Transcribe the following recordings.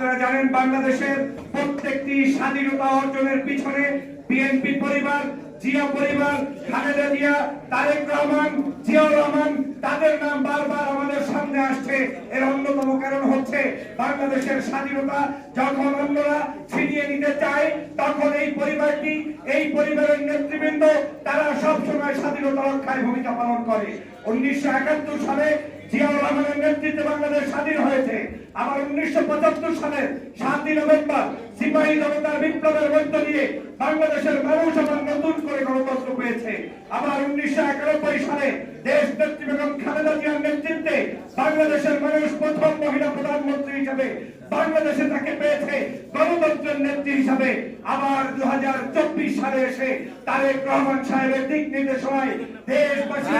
আপনারা জানেন বাংলাদেশের প্রত্যেকটি স্বাধীনতা অর্জনের পিছনে বিএনপি পরিবার, জিয়া পরিবার, খালেদা জিয়া, তারেক রহমান, জিয়াউর রহমান, তাদের নাম বারবার আমাদের সামনে আসছে। এর অন্যতম কারণ হচ্ছে বাংলাদেশের স্বাধীনতা যখন অন্যরা ছিনিয়ে নিতে চায়, তখন এই পরিবারটি, এই পরিবারের নেতৃবৃন্দ, তারা সবসময় স্বাধীনতা রক্ষায় ভূমিকা পালন করে। উনিশশো একাত্তর সালে জিয়াউর রহমানের নেতৃত্বে বাংলাদেশ স্বাধীন হয়েছে। আবার উনিশশো পঁচাত্তর সালের সাতই নভেম্বর সিপাহী জনতার বিপ্লবের মধ্য দিয়ে বাংলাদেশের মানুষ আবার নতুন করে গণতন্ত্র পেয়েছে। আবার উনিশশো একানব্বই সালে দেশ নেত্রী বেগম খালেদা জিয়ার নেতৃত্বে বাংলাদেশের মানুষ প্রথম মহিলা প্রধানমন্ত্রী হিসাবে বাংলাদেশে তাকে পেয়েছে গণতন্ত্রের নেত্রী হিসাবে। আবার দু হাজার চব্বিশ সালে এসে তারেক রহমান সাহেবের দিক নির্দেশনায় দেশবাসী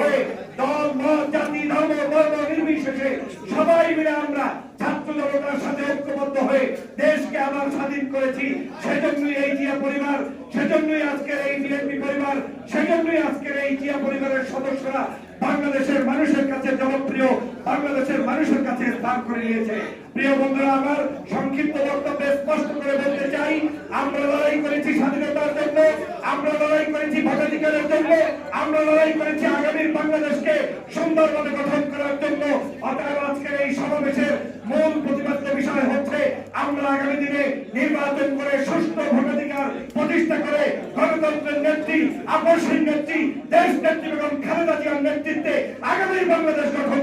হয়ে দল মত জাতি ধর্ম বর্ণ নির্বিশেষে সবাই মিলে আমরা ছাত্র জনতার সাথে ঐক্যবদ্ধ হয়ে দেশকে আবার স্বাধীন করেছি। সেজন্যই এই জিয়া পরিবার, সেজন্যই আজকের এই বিএনপি পরিবার, সেজন্যই আজকের এই জিয়া পরিবারের সদস্যরা বাংলাদেশের মানুষের কাছে জনপ্রিয়, বাংলাদেশের মানুষের কাছে স্থান করে নিয়েছে। প্রিয় বন্ধুরা, আমার সংক্ষিপ্ত বক্তব্যে স্পষ্ট করে বলতে চাই, আমরা লড়াই করেছি স্বাধীনতার জন্য, আমরা লড়াই করেছি ভোটাধিকারের জন্য, আমরা লড়াই করেছি আগামীর বাংলাদেশকে সুন্দরভাবে গঠন করার জন্য অতএব আজকের এই সমাবেশের মূল প্রতিপাদ্য বিষয় হচ্ছে আমরা আগামী দিনে নির্বাচন করে সুস্থ ভোটাধিকার প্রতিষ্ঠা করে গণতন্ত্রের নেত্রী আকর্ষণ নেত্রী, দেশ নেত্রী এবং খালেদা জিয়ার নেতৃত্বে আগামী বাংলাদেশ গঠন